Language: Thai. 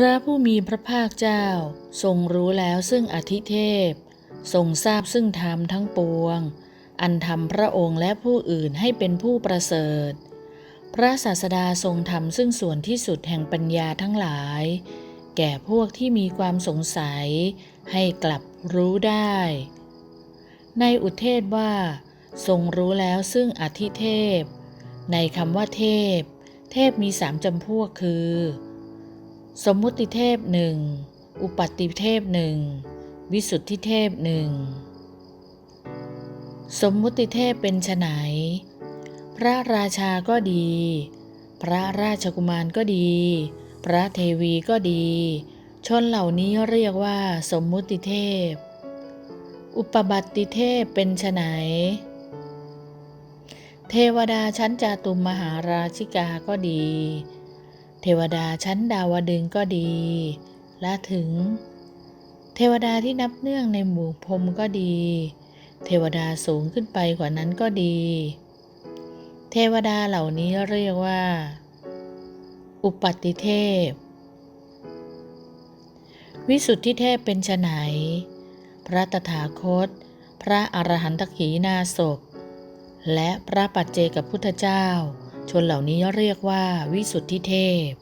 พระผู้มีพระภาคเจ้า ทรงรู้แล้วซึ่งอธิเทพ ทรงทราบซึ่งธรรมทั้งปวง อันทำพระองค์และผู้อื่นให้เป็นผู้ประเสริฐ พระศาสดาทรงทำซึ่งส่วนที่สุดแห่งปัญญาทั้งหลาย แก่พวกที่มีความสงสัย ให้กลับรู้ได้ ในอุเทศว่า ทรงรู้แล้วซึ่งอธิเทพ ในคำว่าเทพ เทพมีสามจำพวกคือ สมมุติเทพหนึ่ง อุปัตติเทพหนึ่ง วิสุทธิเทพหนึ่ง สมมุติเทพเป็นไนพระราชาก็ดี พระราชกุมารก็ดี พระเทวีก็ดี ชนเหล่านี้เรียกว่าสมมุติเทพ อุปบัติเทพเป็นไนเทวดาชั้นจาตุมมหาราชิกาก็ดี เทวดาชั้นดาวดึงก็ดีและถึง เทวดาที่นับเนื่องในหมู่พรมก็ดี เทวดาสูงขึ้นไปกว่านั้นก็ดี เทวดาเหล่านี้เรียกว่า อุปัตติเทพ วิสุทธิเทพเป็นไฉนพระตถาคต พระอรหันตขีนาศพและพระปัจเจกพุทธเจ้า ชนเหล่านี้เรียกว่าวิสุทธิเทพ